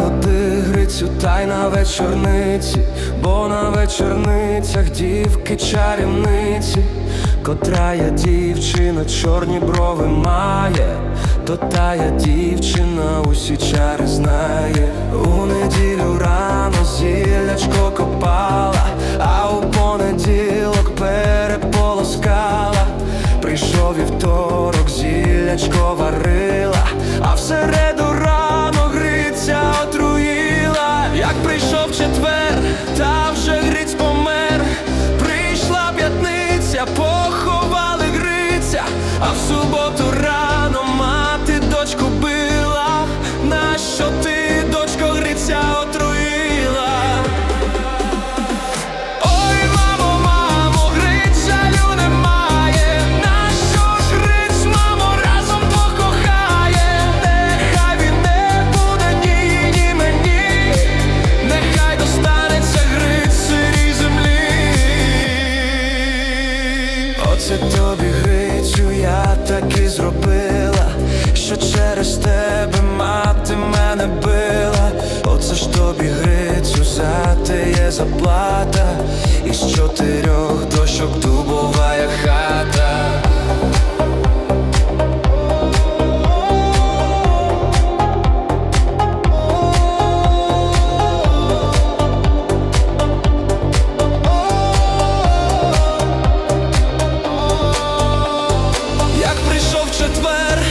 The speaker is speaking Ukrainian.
Грицю, та й на вечорниці, бо на вечорницях дівки чарівниці, котра я дівчина, чорні брови має, то тая дівчина усі чари знає. У неділю рано зілячко копала, а у понеділок переполоскала. Прийшов вівторок, зілячко варила, а в а в суботу рано мати дочку била. Нащо ти, дочко, Гриця отруїла? Ой, мамо, мамо, грицялю немає. Нащо ж гриць, мамо, разом двох кохає? Нехай він не буде ні, ні мені, нехай достанеться гриць сирій землі. Оце тобі, Грицю, я так і зробила, що через тебе мати мене била. Оце ж тобі, Грицю, за те є заплата. Із чотирьох дощок хата. четвер.